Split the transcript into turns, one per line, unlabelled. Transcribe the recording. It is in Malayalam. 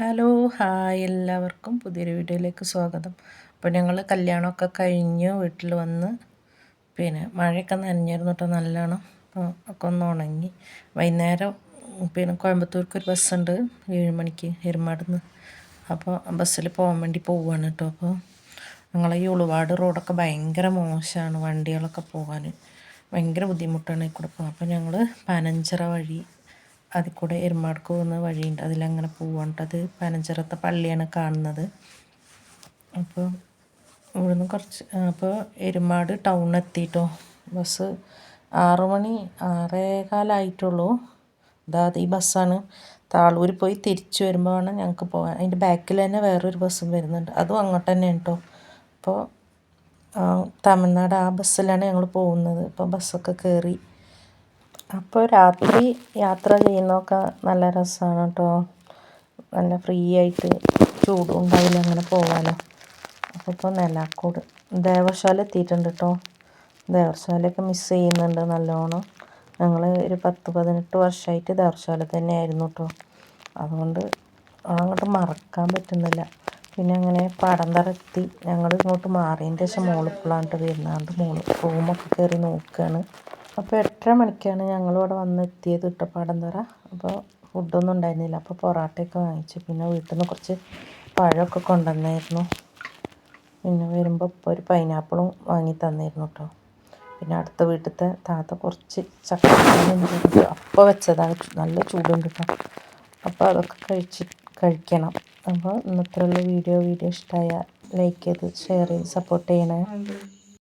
ഹലോ ഹായ് എല്ലാവർക്കും പുതിയൊരു വീഡിയോയിലേക്ക് സ്വാഗതം. അപ്പോൾ ഞങ്ങൾ കല്യാണമൊക്കെ കഴിഞ്ഞ് വീട്ടിൽ വന്ന്. പിന്നെ മഴയൊക്കെ നനഞ്ഞിരുന്നു കേട്ടോ നല്ലോണം. ഒക്കെ ഒന്ന് ഉണങ്ങി. വൈകുന്നേരം പിന്നെ കോയമ്പത്തൂർക്ക് ഒരു ബസ്സുണ്ട് ഏഴ് മണിക്ക് എരുമാടുന്ന്. അപ്പോൾ ബസ്സിൽ പോകാൻ വേണ്ടി പോവുകയാണ് കേട്ടോ. അപ്പോൾ ഞങ്ങളെ ഈ ഉളുവാട് റോഡൊക്കെ ഭയങ്കര മോശമാണ് വണ്ടികളൊക്കെ പോകാൻ. ഭയങ്കര ബുദ്ധിമുട്ടാണ് ഈ കൂടെ അപ്പോൾ ഞങ്ങൾ പനഞ്ചിറ വഴി അതിൽ കൂടെ എരുമാടക്ക് പോകുന്ന വഴിയുണ്ട്. അതിലങ്ങനെ പോവാണ്ട് അത് പനഞ്ചിറത്തെ പള്ളിയാണ് കാണുന്നത്. അപ്പോൾ ഇവിടുന്ന് കുറച്ച് അപ്പോൾ എരുമാട് ടൗൺ എത്തിയിട്ടോ ബസ് ആറു മണി ആറേകാലായിട്ടുള്ളൂ അതായത് ഈ ബസ്സാണ്. താളൂർ പോയി തിരിച്ചു വരുമ്പോൾ വേണം ഞങ്ങൾക്ക് പോകാൻ അതിന്റെ ബാക്കിൽ തന്നെ വേറൊരു ബസ്സും വരുന്നുണ്ട്. അതും അങ്ങോട്ട് തന്നെ കേട്ടോ അപ്പോൾ തമിഴ്നാട് ആ ബസ്സിലാണ് ഞങ്ങൾ പോകുന്നത്. ഇപ്പോൾ ബസ്സൊക്കെ കയറി അപ്പോൾ രാത്രി യാത്ര ചെയ്യുന്നതൊക്കെ നല്ല രസമാണ് കേട്ടോ നല്ല ഫ്രീ ആയിട്ട് ചൂടും ഉണ്ടാവില്ല അങ്ങനെ പോകാമല്ലോ അപ്പോൾ ഇപ്പോൾ നിലാക്കോട് ദേവശാല എത്തിയിട്ടുണ്ട് കേട്ടോ ദേവശാലയൊക്കെ മിസ് ചെയ്യുന്നുണ്ട് നല്ലോണം. ഞങ്ങൾ ഒരു പത്ത് പതിനെട്ട് വർഷമായിട്ട് ദേവശാല തന്നെയായിരുന്നു കേട്ടോ അതുകൊണ്ട് അങ്ങോട്ട് മറക്കാൻ പറ്റുന്നില്ല. പിന്നെ അങ്ങനെ പടന്തറ എത്തി ഞങ്ങൾ ഇങ്ങോട്ട് മാറിയതിന്റെ ശേഷം മോളിപ്പോഴാണ് വരുന്നത് മോൾ റൂമൊക്കെ കയറി നോക്കുകയാണ് അപ്പോൾ എട്ടര മണിക്കാണ് ഞങ്ങളിവിടെ വന്നെത്തിയത് ഇട്ടപ്പാടം തറ അപ്പോൾ ഫുഡൊന്നും ഉണ്ടായിരുന്നില്ല. അപ്പോൾ പൊറാട്ടയൊക്കെ വാങ്ങിച്ചു. പിന്നെ വീട്ടിൽ നിന്ന് കുറച്ച് പഴമൊക്കെ കൊണ്ടുവന്നായിരുന്നു. പിന്നെ വരുമ്പോൾ ഇപ്പോൾ ഒരു പൈനാപ്പിളും വാങ്ങി തന്നിരുന്നു കേട്ടോ പിന്നെ അടുത്ത വീട്ടിലത്തെ താത്ത കുറച്ച് ചക്ക അപ്പോൾ വെച്ചതാണ്. നല്ല ചൂടുണ്ട് കേട്ടോ അപ്പോൾ അതൊക്കെ കഴിച്ച് കഴിക്കണം. അപ്പോൾ ഇന്നത്തെ വീഡിയോ വീഡിയോ ഇഷ്ടമായ ലൈക്ക് ചെയ്ത് ഷെയർ ചെയ്ത് സപ്പോർട്ട് ചെയ്യണേ.